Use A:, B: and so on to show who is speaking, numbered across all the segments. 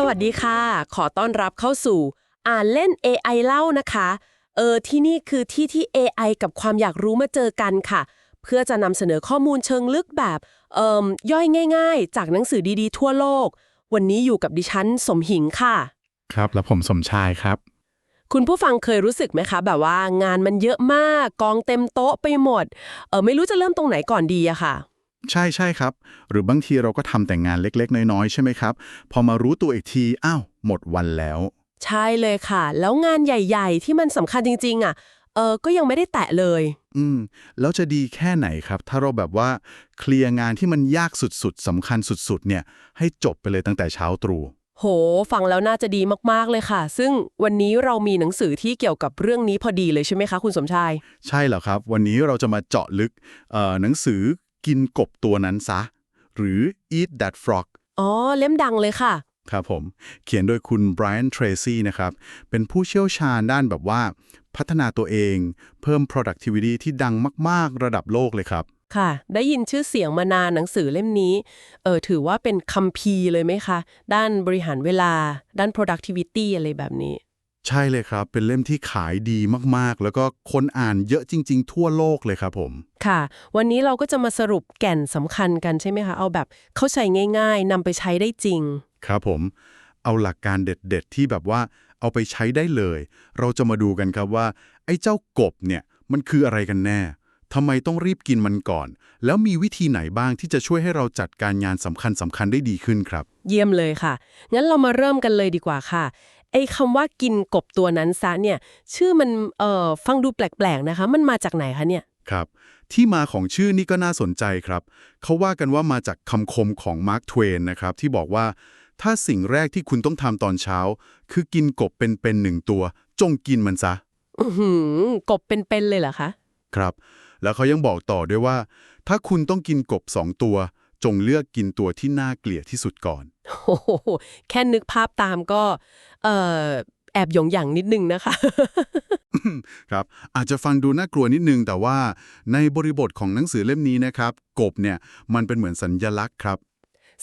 A: สวัสดีค่ะ ขอต้อนรับเข้าสู่ อ่านเล่น AI เล่านะคะ เออที่นี่คือที่ที่ AI กับความอยากรู้มาเจอกันค่ะ เพื่อจะนำเสนอข้อมูลเชิงลึกแบบเอ่มย่อยง่าย ๆ จากหนังสือดีๆ ทั่วโลก วันนี้อยู่กับดิฉันสมหิงค่ะ
B: ครับแล้วผมสมชายครับ
A: คุณผู้ฟังเคยรู้สึกไหมคะ แบบว่างานมันเยอะมากกองเต็มโต๊ะไปหมดเออไม่รู้จะเริ่มตรงไหนก่อนดีอะค่ะ
B: ใช่ใช่ครับ หรือบางทีเราก็ทำแต่งานเล็ก ๆ น้อย ๆ ใช่ไหมครับ พอมารู้ตัวอีกที อ้าว หมดวันแล้ว
A: ใช่เลยค่ะ แล้วงานใหญ่ ๆ ที่มันสำคัญจริง ๆอะเออก็ยังไม่ได้แตะเลย
B: อืม แล้วจะดีแค่ไหนครับ ถ้าเราแบบว่าเคลียร์งานที่มันยากสุดๆสำคัญสุดๆ เนี่ย ให้จบไปเลยตั้งแต่เช้าตรู่
A: โห ฟังแล้วน่าจะดีมากๆเลยค่ะ ซึ่งวันนี้เรามีหนังสือที่เกี่ยวกับเรื่องนี้พอดีเลยใช่ไหมคะ คุณสมชาย
B: ใช่แล้วครับ วันนี้เราจะมาเจาะลึกเอ่อหนังสือ กินกบตัวนั้นซะ หรือ Eat That Frog
A: อ๋อ เล่มดังเลยค่ะ
B: ครับผม เขียนโดยคุณไบรอันเทรซี่นะครับ เป็นผู้เชี่ยวชาญด้านแบบว่า พัฒนาตัวเอง เพิ่ม productivity ที่ดังมาก ๆ ระดับโลกเลยครับ
A: ค่ะ ได้ยินชื่อเสียงมานานหนังสือเล่มนี้ เออถือว่าเป็นคัมภีร์เลยไหมคะ ด้านบริหารเวลา ด้าน productivity อะไรแบบนี้
B: ใช่เลยครับ เป็นเล่มที่ขายดีมากๆ แล้วก็คนอ่านเยอะจริง ๆ ทั่วโลกเลยครับผม
A: ค่ะ วันนี้เราก็จะมาสรุปแก่นสำคัญกันใช่ไหมคะ เอาแบบเข้าใจง่ายๆนำไปใช้ได้จริง
B: ครับผม เอาหลักการเด็ดๆ ที่แบบว่าเอาไปใช้ได้เลย เราจะมาดูกันครับว่า ไอ้เจ้ากบเนี่ยมันคืออะไรกันแน่ทำไมต้องรีบกินมันก่อน แล้วมีวิธีไหนบ้างที่จะช่วยให้เราจัดการงานสำคัญสำคัญได้ดีขึ้นครับ
A: เยี่ยมเลยค่ะ งั้นเรามาเริ่มกันเลยดีกว่าค่ะ ไอ้คำว่ากินกบตัวนั้นซะเนี่ย ชื่อมันเอ่อฟังดูแปลกๆนะคะ มันมาจากไหนคะเนี่ย
B: ครับ ที่มาของชื่อนี่ก็น่าสนใจครับ เขาว่ากันว่ามาจากคำคมของมาร์คทเวนนะครับ ที่บอกว่า ถ้าสิ่งแรกที่คุณต้องทำตอนเช้า คือกินกบเป็นๆหนึ่งตัว จงกินมันซะ
A: อือหือกบเป็นๆเลยเหรอคะ
B: ครับ แล้วเขายังบอกต่อด้วยว่า ถ้าคุณต้องกินกบสองตัว จงเลือกกินตัวที่น่าเกลียดที่สุดก่อน
A: โอ้โห แค่นึกภาพตามก็เอ่อแอบหยงหยั่งนิดนึงนะคะ
B: ครับ อาจจะฟังดูน่ากลัวนิดนึง แต่ว่าในบริบทของหนังสือเล่มนี้นะครับ กบเนี่ยมันเป็นเหมือนสัญญลักษณ์ครับ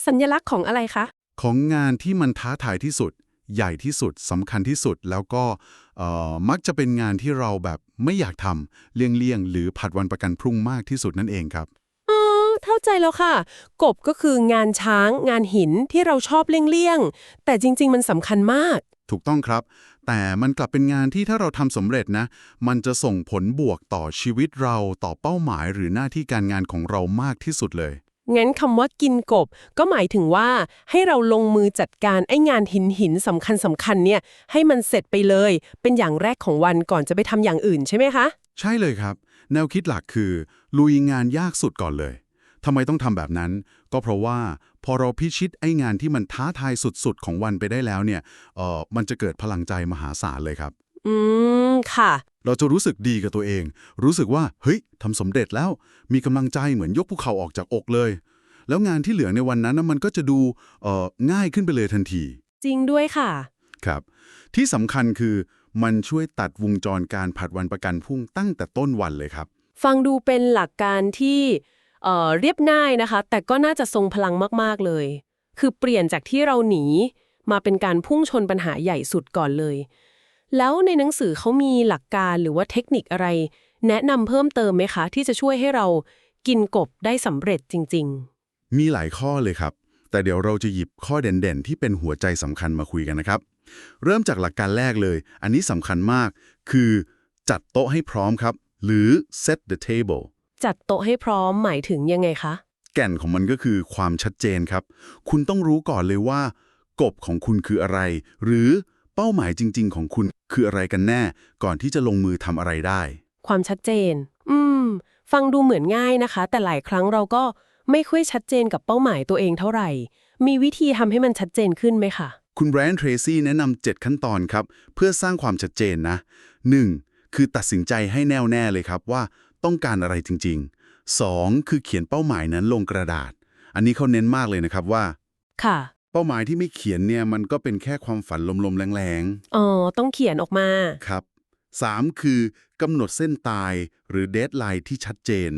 A: สัญลักษณ์ของอะไรคะ
B: ของงานที่มันท้าทายที่สุด ใหญ่ที่สุดสำคัญที่สุดแล้วก็เอ่อมักจะเป็นงานที่เราแบบไม่อยากทำเลี่ยงๆหรือผัดวันประกันพรุ่งมากที่สุดนั่นเองครับ
A: อ๋อ เข้าใจแล้วค่ะ กบก็คืองานช้าง งานหินที่เราชอบเลี่ยงๆ แต่จริง ๆ มันสำคัญมาก
B: ถูกต้องครับ แต่มันกลับเป็นงานที่ถ้าเราทำสำเร็จนะ มันจะส่งผลบวกต่อชีวิตเราต่อเป้าหมายหรือหน้าที่การงานของเรามากที่สุดเลย
A: งั้นคำว่ากินกบ ก็หมายถึงว่าให้เราลงมือจัดการไอ้งานหินหินสำคัญสำคัญเนี่ย ให้มันเสร็จไปเลย เป็นอย่างแรกของวันก่อนจะไปทำอย่างอื่นใช่ไหมคะ
B: ใช่เลยครับ แนวคิดหลักคือ ลุยงานยากสุดก่อนเลย ทำไมต้องทำแบบนั้น ก็เพราะว่าพอเราพิชิตไอ้งานที่มันท้าทายสุดๆ ของวันไปได้แล้วเนี่ยเออมันจะเกิดพลังใจมหาศาลเลยครับ
A: อืม ค่ะ
B: เราจะรู้สึกดีกับตัวเอง รู้สึกว่า เฮ้ยทำสำเร็จแล้ว มีกำลังใจเหมือนยกภูเขาออกจากอกเลย แล้วงานที่เหลือในวันนั้นนะมันก็จะดูเอ่อง่ายขึ้นไปเลยทันที
A: จริงด้วยค่ะ
B: ครับ ที่สำคัญคือมันช่วยตัดวงจรการผัดวันประกันพรุ่งตั้งแต่ต้นวันเลยครับ
A: ฟังดูเป็นหลักการที่ เรียบง่ายนะคะ แต่ก็น่าจะทรงพลังมากๆเลย คือเปลี่ยนจากที่เราหนีมาเป็นการพุ่งชนปัญหาใหญ่สุดก่อนเลย แล้วในหนังสือเขามีหลักการหรือว่าเทคนิคอะไร แนะนำเพิ่มเติมไหมคะ ที่จะช่วยให้เรากินกบได้สำเร็จจริง ๆ
B: มีหลายข้อเลยครับ แต่เดี๋ยวเราจะหยิบข้อเด่นๆ ที่เป็นหัวใจสำคัญมาคุยกันนะครับ เริ่มจากหลักการแรกเลย อันนี้สำคัญมาก คือจัดโต๊ะให้พร้อมครับ หรือ set the table
A: จัดโต๊ะให้พร้อมหมายถึงยังไงคะ
B: แก่นของมันก็คือความชัดเจนครับ คุณต้องรู้ก่อนเลยว่า กบของคุณคืออะไร หรือเป้าหมายจริง ๆ ของคุณคืออะไรกันแน่ ก่อนที่จะลงมือทำอะไรได้
A: ความชัดเจน อืม ฟังดูเหมือนง่ายนะคะ แต่หลายครั้งเราก็ไม่ค่อยชัดเจนกับเป้าหมายตัวเองเท่าไหร่ มีวิธีทำให้มันชัดเจนขึ้นไหมคะ
B: คุณแบรนด์เทรซี่แนะนำ7ขั้นตอนครับ เพื่อสร้างความชัดเจนนะ 1. คือตัดสินใจให้แน่วแน่เลยครับว่า ต้องการอะไรจริง ๆ 2. คือเขียนเป้าหมายนั้นลงกระดาษ อันนี้เขาเน้นมากเลยนะครับว่า
A: ค่ะ
B: เป้าหมายที่ไม่เขียนเนี่ยมันก็เป็นแค่ความฝันลมๆแรง
A: อ๋อ ต้องเขียนออกมา
B: ๆครับ 3. คือกำหนดเส้นตายหรือเดทไลน์ที่ชัดเจน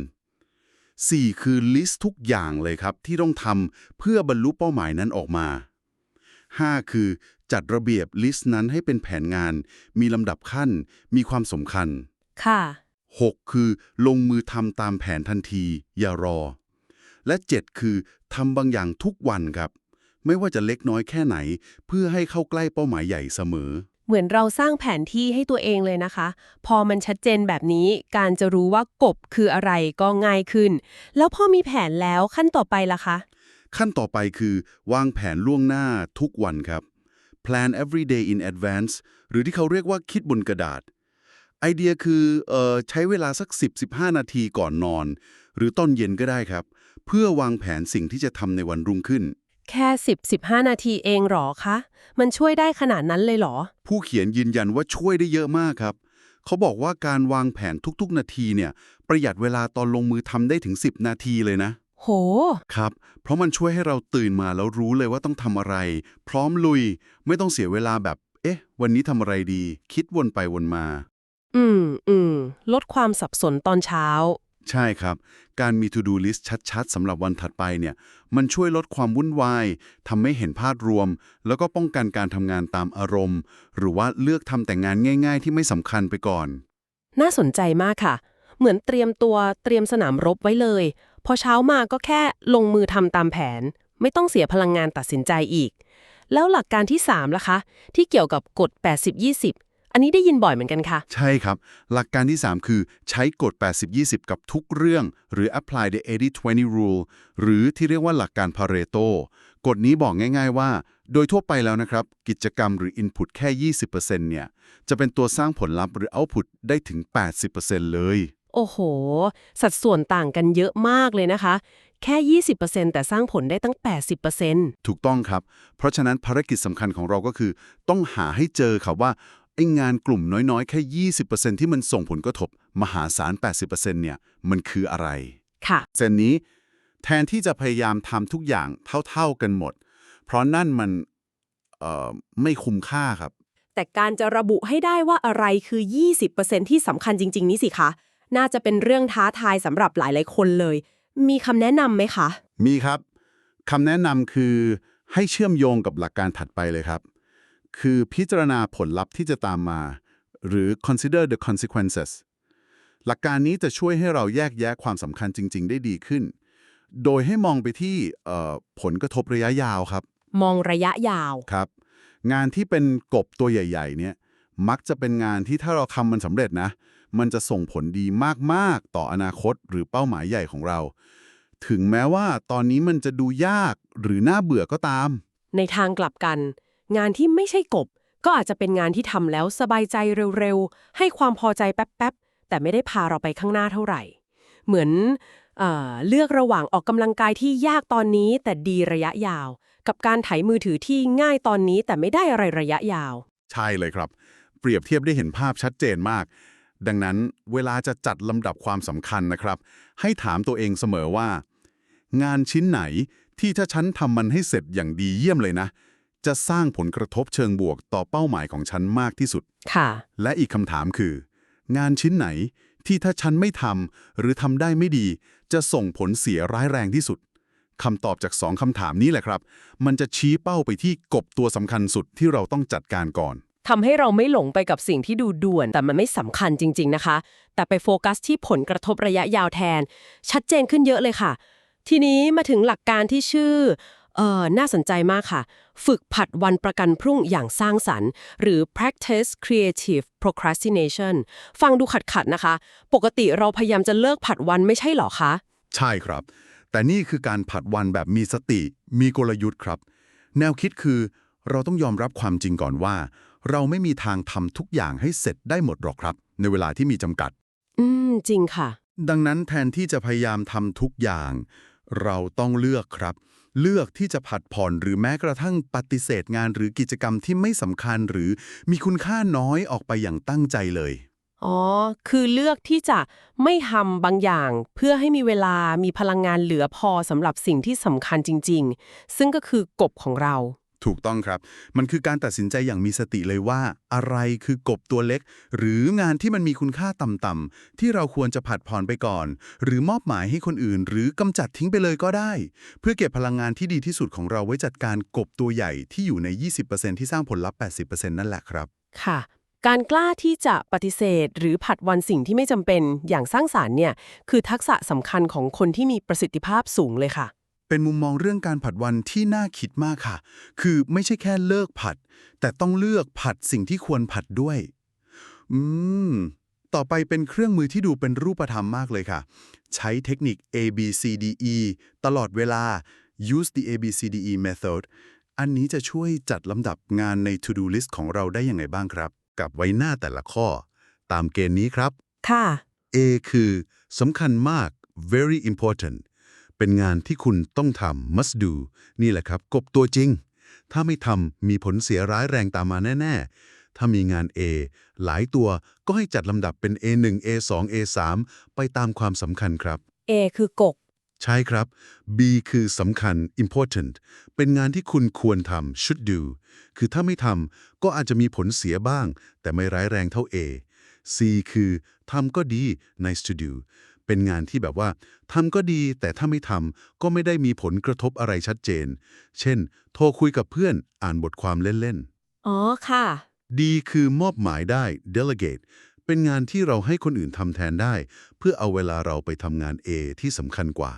B: 4. คือลิสต์ทุกอย่างเลยครับ ที่ต้องทำเพื่อบรรลุเป้าหมายนั้นออกมา 5 คือจัดระเบียบลิสต์นั้นให้เป็นแผนงาน มีลำดับขั้น มีความสำคัญ
A: ค่ะ
B: 6 คือลงมือทำตามแผนทันที อย่ารอ และ 7 คือทำบางอย่างทุกวันครับ ไม่ว่าจะเล็กน้อยแค่ไหน เพื่อให้เข้าใกล้เป้าหมายใหญ่เสมอ
A: เหมือนเราสร้างแผนที่ให้ตัวเองเลยนะคะ พอมันชัดเจนแบบนี้การจะรู้ว่ากบคืออะไรก็ง่ายขึ้น แล้วพอมีแผนแล้วขั้นต่อไปล่ะคะ
B: ขั้นต่อไปคือ วางแผนล่วงหน้าทุกวันครับ plan every day in advance หรือที่เขาเรียกว่าคิดบนกระดาษ ไอเดียคือเออใช้เวลาสัก 10-15 นาทีก่อนนอน หรือตอนเย็นก็ได้ครับ เพื่อวางแผนสิ่งที่จะทำในวันรุ่งขึ้น
A: แค่ 10-15 นาทีเองเหรอคะ มันช่วยได้ขนาดนั้นเลยเหรอ
B: ผู้เขียนยืนยันว่าช่วยได้เยอะมากครับ เขาบอกว่าการวางแผนทุกๆ นาทีเนี่ย ประหยัดเวลาตอนลงมือทำได้ถึง 10 นาทีเลยนะ
A: โห
B: ครับ เพราะมันช่วยให้เราตื่นมาแล้วรู้เลยว่าต้องทำอะไร พร้อมลุย ไม่ต้องเสียเวลาแบบ เอ๊ะ วันนี้ทำอะไรดี คิดวนไปวนมา
A: อืมอืมลดความสับสนตอนเช้า
B: ใช่ครับ การมี to do list ชัดๆสำหรับวันถัดไปเนี่ย มันช่วยลดความวุ่นวายทำให้เห็นภาพรวม แล้วก็ป้องกันการทำงานตามอารมณ์ หรือว่าเลือกทำแต่งานง่าย ๆ ที่ไม่สำคัญไปก่อน
A: น่าสนใจมากค่ะ เหมือนเตรียมตัวเตรียมสนามรบไว้เลย พอเช้ามาก็แค่ลงมือทำตามแผน ไม่ต้องเสียพลังงานตัดสินใจอีก แล้วหลักการที่3ล่ะคะ ที่เกี่ยวกับกฎ 80-20 อันนี้ได้ยินบ่อยเหมือนกันค่ะ
B: ใช่ครับ หลักการที่ 3 คือใช้กฎ 80-20 กับทุกเรื่อง หรือ apply the 80-20 rule หรือที่เรียกว่าหลักการ Pareto กฎนี้บอกง่ายๆว่า โดยทั่วไปแล้วนะครับ กิจกรรมหรือ input แค่ 20%เนี่ย จะเป็นตัวสร้างผลลัพธ์หรือ output ได้ถึง 80%เลย
A: โอ้โห สัดส่วนต่างกันเยอะมากเลยนะคะ แค่ 20%แต่สร้างผลได้ตั้ง 80%
B: ถูกต้องครับ เพราะฉะนั้นภารกิจสำคัญของเราก็คือ ต้องหาให้เจอครับว่า ไอ้งานกลุ่มน้อยๆ แค่ 20%ที่มันส่งผลกระทบ มหาศาล 80%เนี่ยมันคืออะไร
A: ค่ะ
B: เซนนี้แทนที่จะพยายามทำทุกอย่างเท่าๆกันหมด เพราะนั่นมันเอ่อไม่คุ้มค่าครับ
A: แต่การจะระบุให้ได้ว่าอะไรคือ 20%ที่สำคัญจริง ๆ นี้สิคะ น่าจะเป็นเรื่องท้าทายสำหรับหลายๆ คนเลย มีคำแนะนำไหมคะ
B: มีครับคำแนะนำคือให้เชื่อมโยงกับหลักการถัดไปเลยครับ คือพิจารณาผลลัพธ์ที่จะตามมา หรือ consider the consequences หลักการนี้จะช่วยให้เราแยกแยะความสำคัญจริง ๆ ได้ดีขึ้น โดยให้มองไปที่เอ่อผลกระทบระยะยาวครับ
A: มองระยะยาว
B: ครับ งานที่เป็นกบตัวใหญ่ ๆ เนี่ย มักจะเป็นงานที่ถ้าเราทำมันสำเร็จนะ มันจะส่งผลดีมากๆ ต่ออนาคตหรือเป้าหมายใหญ่ของเรา ถึงแม้ว่าตอนนี้มันจะดูยากหรือน่าเบื่อก็ตาม
A: ในทางกลับกัน งานที่ไม่ใช่กบ ก็อาจจะเป็นงานที่ทำแล้วสบายใจเร็วๆ ให้ความพอใจแป๊บๆ แต่ไม่ได้พาเราไปข้างหน้าเท่าไหร่ เหมือนเอเลือกระหว่างออกกำลังกายที่ยากตอนนี้ แต่ดีระยะยาว กับการไถมือถือที่ง่ายตอนนี้แต่ไม่ได้อะไรระยะยาว
B: ใช่เลยครับ เปรียบเทียบได้เห็นภาพชัดเจนมาก ดังนั้นเวลาจะจัดลำดับความสำคัญนะครับ ให้ถามตัวเองเสมอว่า งานชิ้นไหนที่ถ้าฉันทำมันให้เสร็จอย่างดีเยี่ยมเลยนะ จะสร้างผลกระทบเชิงบวกต่อเป้าหมายของฉันมากที่สุด
A: ค่ะ
B: และอีกคำถามคือ งานชิ้นไหนที่ถ้าฉันไม่ทำหรือทำได้ไม่ดี จะส่งผลเสียร้ายแรงที่สุดคำตอบจากสองคำถามนี้แหละครับ มันจะชี้เป้าไปที่กบตัวสำคัญสุดที่เราต้องจัดการก่อน
A: ทำให้เราไม่หลงไปกับสิ่งที่ดูด่วน แต่มันไม่สำคัญจริง ๆนะคะ แต่ไปโฟกัสที่ผลกระทบระยะยาวแทน ชัดเจนขึ้นเยอะเลยค่ะ ทีนี้มาถึงหลักการที่ชื่อ เอ่อน่าสนใจมากค่ะ ฝึกผัดวันประกันพรุ่งอย่างสร้างสรรค์ หรือ practice creative procrastination ฟังดูขัดๆนะคะ ปกติเราพยายามจะเลิกผัดวันไม่ใช่หรอคะ
B: ใช่ครับ แต่นี่คือการผัดวันแบบมีสติ มีกลยุทธ์ครับ แนวคิดคือ เราต้องยอมรับความจริงก่อนว่า เราไม่มีทางทำทุกอย่างให้เสร็จได้หมดหรอกครับ ในเวลาที่มีจำกัด
A: อืม จริงค่ะ
B: ดังนั้นแทนที่จะพยายามทำทุกอย่าง เราต้องเลือกครับ เลือกที่จะผัดผ่อนหรือแม้กระทั่งปฏิเสธงานหรือกิจกรรมที่ไม่สำคัญหรือมีคุณค่าน้อยออกไปอย่างตั้งใจเลย
A: อ๋อ คือเลือกที่จะไม่ทำบางอย่าง เพื่อให้มีเวลามีพลังงานเหลือพอสำหรับสิ่งที่สำคัญจริง ๆ ซึ่งก็คือกบของเรา
B: ถูกต้องครับ มันคือการตัดสินใจอย่างมีสติเลยว่า อะไรคือกบตัวเล็ก หรืองานที่มันมีคุณค่าต่ำๆที่เราควรจะผัดผ่อนไปก่อน หรือมอบหมายให้คนอื่น หรือกำจัดทิ้งไปเลยก็ได้ เพื่อเก็บพลังงานที่ดีที่สุดของเราไว้จัดการกบตัวใหญ่ที่อยู่ใน 20%ที่สร้างผลลัพธ์ 80%นั่นแหละครับ
A: ค่ะ การกล้าที่จะปฏิเสธ หรือผัดวันสิ่งที่ไม่จำเป็นอย่างสร้างสารรค์เนี่ยคือทักษะสำคัญของคนที่มีประสิทธิภาพสูงเลยค่ะ
B: เป็นมุมมองเรื่องการผัดวันที่น่าคิดมากค่ะ คือไม่ใช่แค่เลิกผัด แต่ต้องเลือกผัดสิ่งที่ควรผัดด้วย อืม ต่อไปเป็นเครื่องมือที่ดูเป็นรูปธรรมมากเลยค่ะ ใช้เทคนิค A B C D E ตลอดเวลา use the A B C D E method อันนี้จะช่วยจัดลำดับงานใน to do list ของเราได้ยังไงบ้างครับ กับไว้หน้าแต่ละข้อ ตามเกณฑ์นี้ครับ
A: ค่ะ
B: A คือสำคัญมาก very important เป็นงานที่คุณต้องทำ must do นี่แหละครับกบตัวจริง ถ้าไม่ทำมีผลเสียร้ายแรงตามมาแน่ ๆ ถ้ามีงาน A หลายตัวก็ให้จัดลำดับเป็น A1 A2 A3 ไปตามความสำคัญครับ
A: A คือกก
B: ใช่ครับ B คือสำคัญ important เป็นงานที่คุณควรทำ should do คือถ้าไม่ทำก็อาจจะมีผลเสียบ้าง แต่ไม่ร้ายแรงเท่า A C คือทำก็ดี nice to do เป็นงานที่แบบว่าทำก็ดีแต่ถ้าไม่ทำก็ไม่ได้มีผลกระทบอะไรชัดเจน เช่น โทรคุยกับเพื่อนอ่านบทความเล่น
A: อ๋อค่ะ
B: ๆ D คือมอบหมายได้ delegate เป็นงานที่เราให้คนอื่นทำแทนได้ เพื่อเอาเวลาเราไปทำงาน A ที่สำคัญกว่า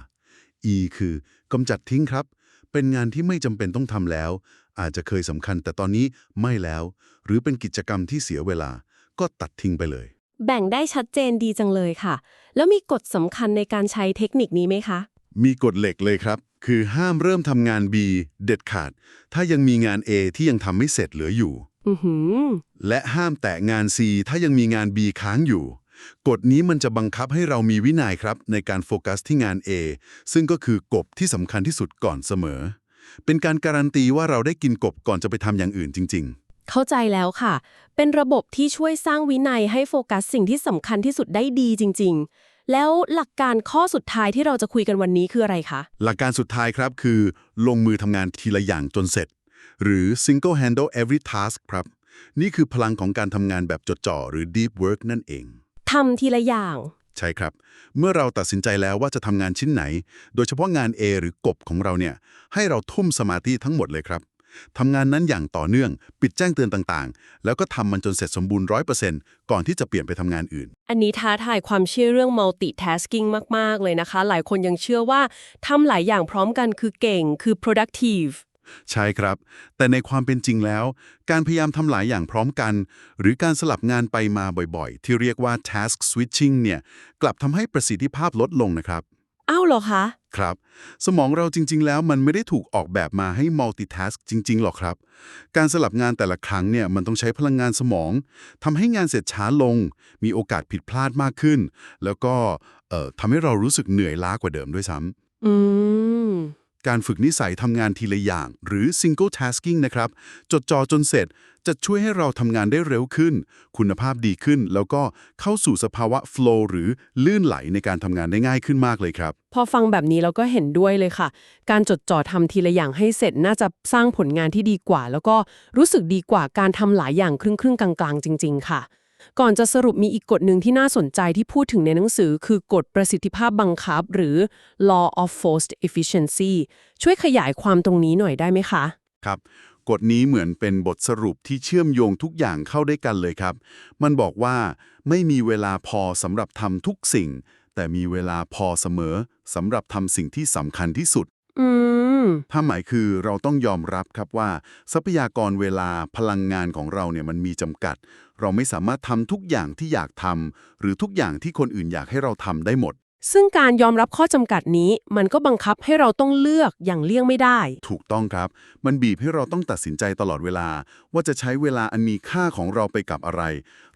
B: E คือกำจัดทิ้งครับ เป็นงานที่ไม่จำเป็นต้องทำแล้ว อาจจะเคยสำคัญแต่ตอนนี้ไม่แล้ว หรือเป็นกิจกรรมที่เสียเวลาก็ตัดทิ้งไปเลย
A: แบ่งได้ชัดเจนดีจังเลยค่ะ แล้วมีกฎสำคัญในการใช้เทคนิคนี้ไหมคะ
B: มีกฎเหล็กเลยครับ คือห้ามเริ่มทำงาน B เด็ดขาด ถ้ายังมีงาน A ที่ยังทำไม่เสร็จเหลืออยู่
A: อือหือ
B: และห้ามแตะงาน C ถ้ายังมีงาน B ค้างอยู่ กฎนี้มันจะบังคับให้เรามีวินัยครับ ในการโฟกัสที่งาน A ซึ่งก็คือกบที่สำคัญที่สุดก่อนเสมอ เป็นการการันตีว่าเราได้กินกบก่อนจะไปทำอย่างอื่นจริง
A: เข้าใจแล้วค่ะ เป็นระบบที่ช่วยสร้างวินัยให้โฟกัสสิ่งที่สำคัญที่สุดได้ดีจริง ๆ แล้วหลักการข้อสุดท้ายที่เราจะคุยกันวันนี้คืออะไรคะ
B: ๆหลักการสุดท้ายครับคือ ลงมือทำงานทีละอย่างจนเสร็จ หรือ single handle every task ครับ นี่คือพลังของการทำงานแบบจดจ่อหรือ deep work นั่นเอง
A: ทำทีละอย่าง
B: ใช่ครับ เมื่อเราตัดสินใจแล้วว่าจะทำงานชิ้นไหน โดยเฉพาะงาน A หรือกบของเราเนี่ย ให้เราทุ่มสมาธิทั้งหมดเลยครับ ทำงานนั้นอย่างต่อเนื่องปิดแจ้งเตือนต่างๆ แล้วก็ทำมันจนเสร็จสมบูรณ์ร้อยเปอร์เซ็นต์ก่อนที่จะเปลี่ยนไปทำงานอื่น
A: อันนี้ท้าทายความเชื่อเรื่อง multitasking มาก ๆ เลยนะคะ หลายคนยังเชื่อว่าทำหลายอย่างพร้อมกันคือเก่งคือ productive
B: ใช่ครับ แต่ในความเป็นจริงแล้ว การพยายามทำหลายอย่างพร้อมกัน หรือการสลับงานไปมาบ่อยๆ ที่เรียกว่า task switching เนี่ย กลับทำให้ประสิทธิภาพลดลงนะครับ
A: อ้าวเหรอคะ
B: ครับ สมองเราจริง ๆ แล้วมันไม่ได้ถูกออกแบบมาให้ multitask จริง ๆ หรอกครับ การสลับงานแต่ละครั้งเนี่ยมันต้องใช้พลังงานสมองทำให้งานเสร็จช้าลง มีโอกาสผิดพลาดมากขึ้น แล้วก็เอ่อทำให้เรารู้สึกเหนื่อยล้ากว่าเดิมด้วยซ้ำ
A: อืม
B: การฝึกนิสัยทำงานทีละอย่าง หรือ single tasking นะครับ จดจ่อจนเสร็จจะช่วยให้เราทำงานได้เร็วขึ้น คุณภาพดีขึ้น แล้วก็เข้าสู่สภาวะ flow หรือลื่นไหลในการทำงานได้ง่ายขึ้นมากเลยครับ
A: พอฟังแบบนี้เราก็เห็นด้วยเลยค่ะ การจดจ่อทำทีละอย่างให้เสร็จน่าจะสร้างผลงานที่ดีกว่า แล้วก็รู้สึกดีกว่าการทำหลายอย่างครึ่งครึ่งๆกลางๆ จริง ๆ ค่ะ ก่อนจะสรุปมีอีกกฎหนึ่งที่น่าสนใจที่พูดถึงในหนังสือ คือกฎประสิทธิภาพบังคับ หรือ law of forced efficiency ช่วยขยายความตรงนี้หน่อยได้ไหมคะ
B: ครับ กฎนี้เหมือนเป็นบทสรุปที่เชื่อมโยงทุกอย่างเข้าด้วยกันเลยครับ มันบอกว่าไม่มีเวลาพอสำหรับทำทุกสิ่ง แต่มีเวลาพอเสมอสำหรับทำสิ่งที่สำคัญที่สุด
A: อืม
B: ถ้าหมายคือเราต้องยอมรับครับว่า ทรัพยากรเวลาพลังงานของเราเนี่ยมันมีจำกัด เราไม่สามารถทำทุกอย่างที่อยากทำหรือทุกอย่างที่คนอื่นอยากให้เราทำได้หมด
A: ซึ่งการยอมรับข้อจำกัดนี้ มันก็บังคับให้เราต้องเลือกอย่างเลี่ยงไม่ได้
B: ถูกต้องครับ มันบีบให้เราต้องตัดสินใจตลอดเวลา ว่าจะใช้เวลาอันมีค่าของเราไปกับอะไร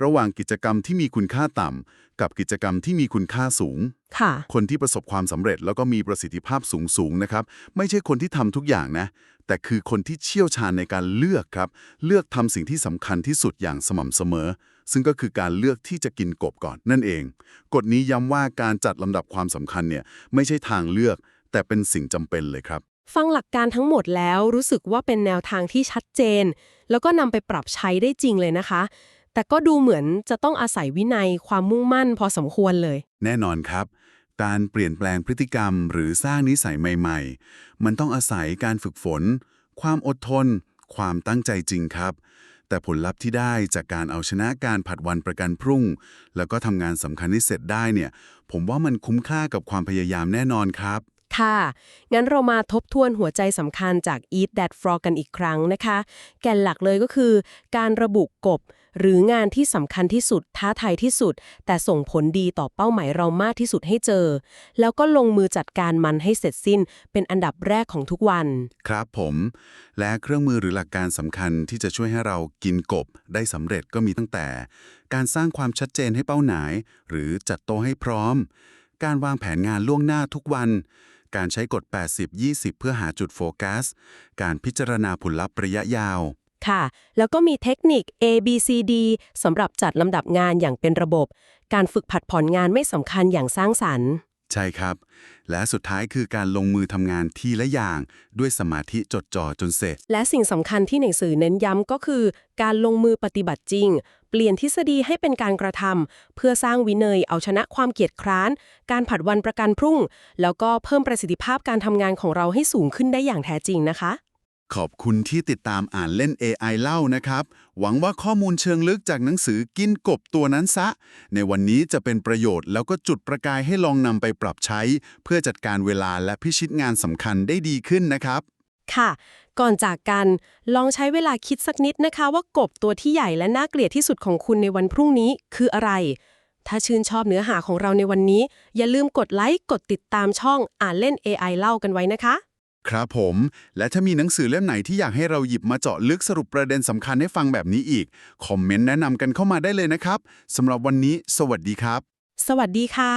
B: ระหว่างกิจกรรมที่มีคุณค่าต่ำกับกิจกรรมที่มีคุณค่าสูง
A: ค่ะ
B: คนที่ประสบความสำเร็จแล้วก็มีประสิทธิภาพสูงสูงๆนะครับ ไม่ใช่คนที่ทำทุกอย่างนะ แต่คือคนที่เชี่ยวชาญในการเลือกครับ เลือกทำสิ่งที่สำคัญที่สุดอย่างสม่ำเสมอ ซึ่งก็คือการเลือกที่จะกินกบก่อนนั่นเอง กฎนี้ย้ำว่าการจัดลำดับความสำคัญเนี่ยไม่ใช่ทางเลือก แต่เป็นสิ่งจำเป็นเลยครับ
A: ฟังหลักการทั้งหมดแล้วรู้สึกว่าเป็นแนวทางที่ชัดเจน แล้วก็นำไปปรับใช้ได้จริงเลยนะคะ แต่ก็ดูเหมือนจะต้องอาศัยวินัยความมุ่งมั่นพอสมควรเลย
B: แน่นอนครับการเปลี่ยนแปลงพฤติกรรมหรือสร้างนิสัยใหม่ ๆ มันต้องอาศัยการฝึกฝน ความอดทน ความตั้งใจจริงครับ แต่ผลลัพธ์ที่ได้จากการเอาชนะการผัดวันประกันพรุ่ง แล้วก็ทำงานสำคัญนี้เสร็จได้เนี่ย ผมว่ามันคุ้มค่ากับความพยายามแน่นอนครับ
A: ค่ะ งั้นเรามาทบทวนหัวใจสำคัญจาก Eat That Frog กันอีกครั้งนะคะ แก่นหลักเลยก็คือ การระบุกบ หรืองานที่สำคัญที่สุดท้าทายที่สุด แต่ส่งผลดีต่อเป้าหมายเรามากที่สุดให้เจอ แล้วก็ลงมือจัดการมันให้เสร็จสิ้น เป็นอันดับแรกของทุกวัน
B: ครับผม และเครื่องมือหรือหลักการสำคัญที่จะช่วยให้เรากินกบได้สำเร็จก็มีตั้งแต่ การสร้างความชัดเจนให้เป้าหมาย หรือจัดโตให้พร้อม การวางแผนงานล่วงหน้าทุกวันการใช้กฎ 80-20 เพื่อหาจุดโฟกัส การพิจารณาผลลัพธ์ระยะยาว
A: ค่ะ แล้วก็มีเทคนิค A B C D สำหรับจัดลำดับงานอย่างเป็นระบบ การฝึกผัดผ่อนงานไม่สำคัญอย่างสร้างสรรค์
B: ใช่ครับ และสุดท้ายคือการลงมือทำงานทีละอย่างด้วยสมาธิจดจ่อจนเสร็จ
A: และสิ่งสำคัญที่หนังสือเน้นย้ำก็คือ การลงมือปฏิบัติจริง เปลี่ยนทฤษฎีให้เป็นการกระทำเพื่อสร้างวินัยเอาชนะความเกียจคร้าน การผัดวันประกันพรุ่ง แล้วก็เพิ่มประสิทธิภาพการทำงานของเราให้สูงขึ้นได้อย่างแท้จริงนะคะ
B: ขอบคุณที่ติดตามอ่านเล่น AI เล่านะครับ หวังว่าข้อมูลเชิงลึกจากหนังสือกินกบตัวนั้นซะ ในวันนี้จะเป็นประโยชน์แล้วก็จุดประกายให้ลองนำไปปรับใช้ เพื่อจัดการเวลาและพิชิตงานสำคัญได้ดีขึ้นนะครับ
A: ค่ะ ก่อนจากกันลองใช้เวลาคิดสักนิดนะคะว่ากบตัวที่ใหญ่และน่าเกลียดที่สุดของคุณในวันพรุ่งนี้คืออะไร ถ้าชื่นชอบเนื้อหาของเราในวันนี้ อย่าลืมกดไลค์กดติดตามช่องอ่านเล่น AI เล่ากันไว้นะคะ
B: ครับผม และถ้ามีหนังสือเล่มไหนที่อยากให้เราหยิบมาเจาะลึกสรุปประเด็นสำคัญให้ฟังแบบนี้อีก คอมเมนต์แนะนำกันเข้ามาได้เลยนะครับสำหรับวันนี้ สวัสดีครับ
A: สวัสดีค่ะ